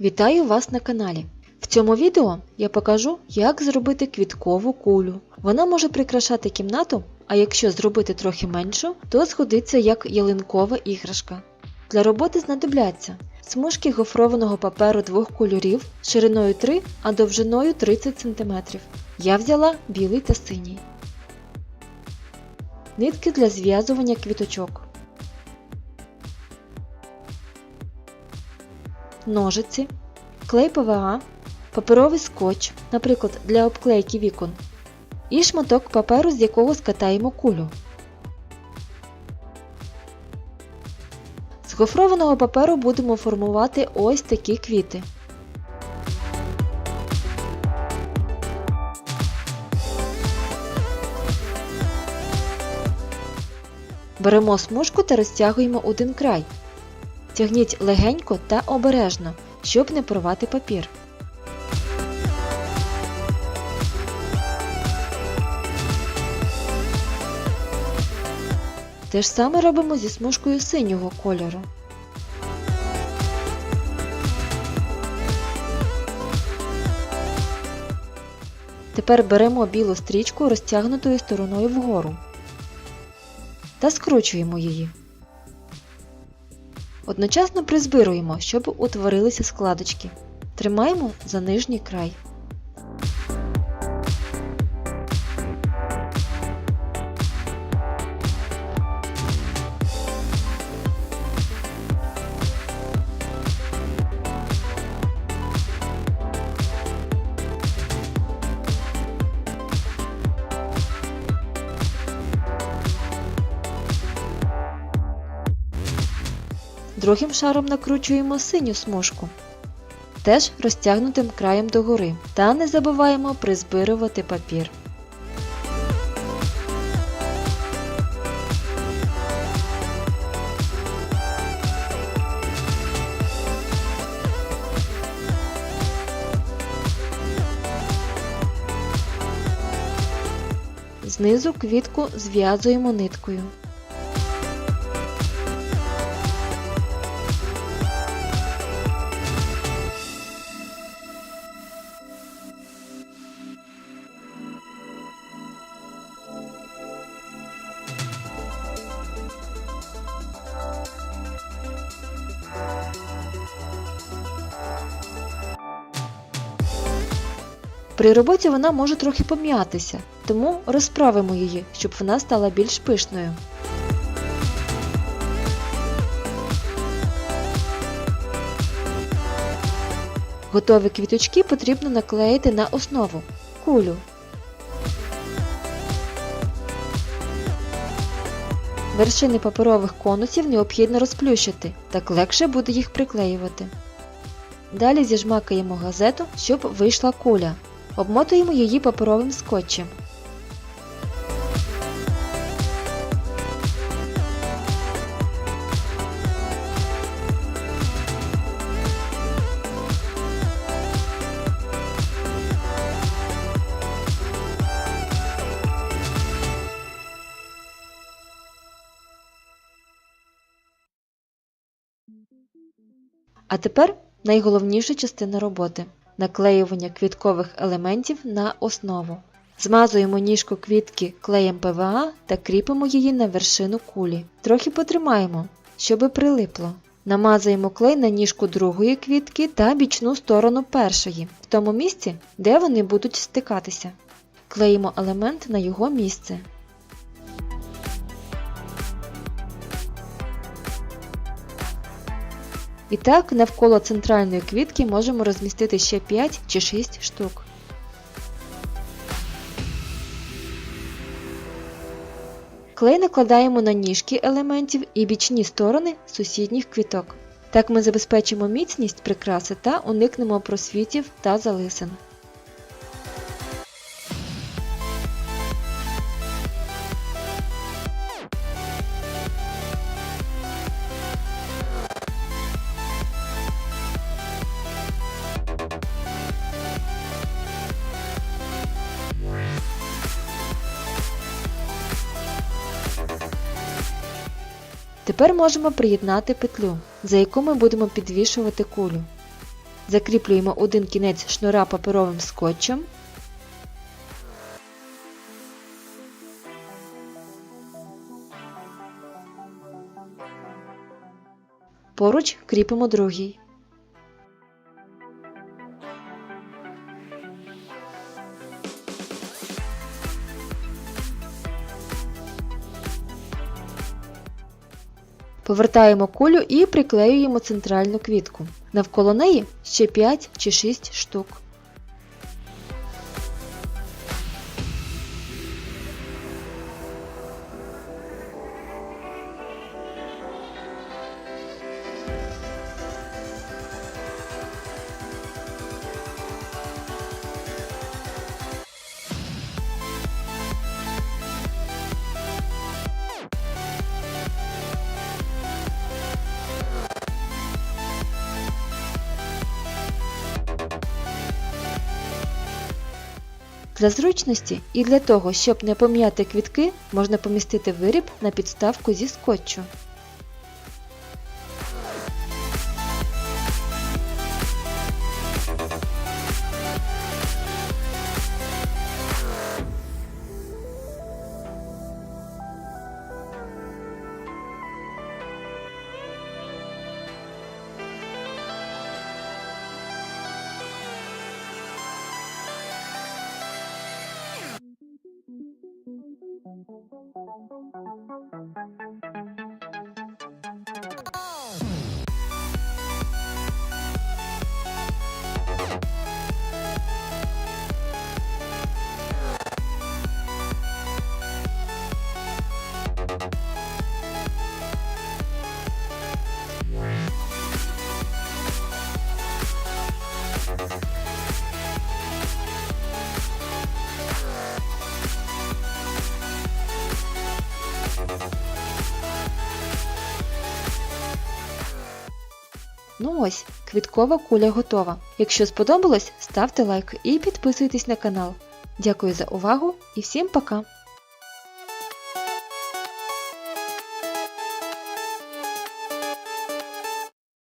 Вітаю вас на каналі. В цьому відео я покажу, як зробити квіткову кулю. Вона може прикрашати кімнату, а якщо зробити трохи меншу, то згодиться як ялинкова іграшка. Для роботи знадобляться смужки гофрованого паперу двох кольорів шириною 3, а довжиною 30 см. Я взяла білий та синій. Нитки для зв'язування квіточок. Ножиці, клей ПВА, паперовий скотч, наприклад, для обклейки вікон, і шматок паперу, з якого скатаємо кулю. З гофрованого паперу будемо формувати ось такі квіти. Беремо смужку та розтягуємо один край. Тягніть легенько та обережно, щоб не порвати папір. Те ж саме робимо зі смужкою синього кольору. Тепер беремо білу стрічку розтягнутою стороною вгору та скручуємо її. Одночасно призбируємо, щоб утворилися складочки. Тримаємо за нижній край. Другим шаром накручуємо синю смужку, теж розтягнутим краєм догори, та не забуваємо призбирувати папір. Знизу квітку зв'язуємо ниткою. При роботі вона може трохи пом'ятися, тому розправимо її, щоб вона стала більш пишною. Готові квіточки потрібно наклеїти на основу кулю. Вершини паперових конусів необхідно розплющити, так легше буде їх приклеювати. Далі зіжмакаємо газету, щоб вийшла куля. Обмотуємо її паперовим скотчем. А тепер найголовніша частина роботи наклеювання квіткових елементів на основу. Змазуємо ніжку квітки клеєм ПВА та кріпимо її на вершину кулі. Трохи потримаємо, щоби прилипло. Намазуємо клей на ніжку другої квітки та бічну сторону першої, в тому місці, де вони будуть стикатися. Клеїмо елемент на його місце. І так, навколо центральної квітки можемо розмістити ще 5 чи 6 штук. Клей накладаємо на ніжки елементів і бічні сторони сусідніх квіток. Так ми забезпечимо міцність прикраси та уникнемо просвітів та залисин. Тепер можемо приєднати петлю, за яку ми будемо підвішувати кулю. Закріплюємо один кінець шнура паперовим скотчем. Поруч кріпимо другий. Повертаємо кулю і приклеюємо центральну квітку. Навколо неї ще 5 чи 6 штук. Для зручності і для того, щоб не пом'яти квітки, можна помістити виріб на підставку зі скотчу. Ну ось, квіткова куля готова. Якщо сподобалось, ставте лайк і підписуйтесь на канал. Дякую за увагу і всім пока!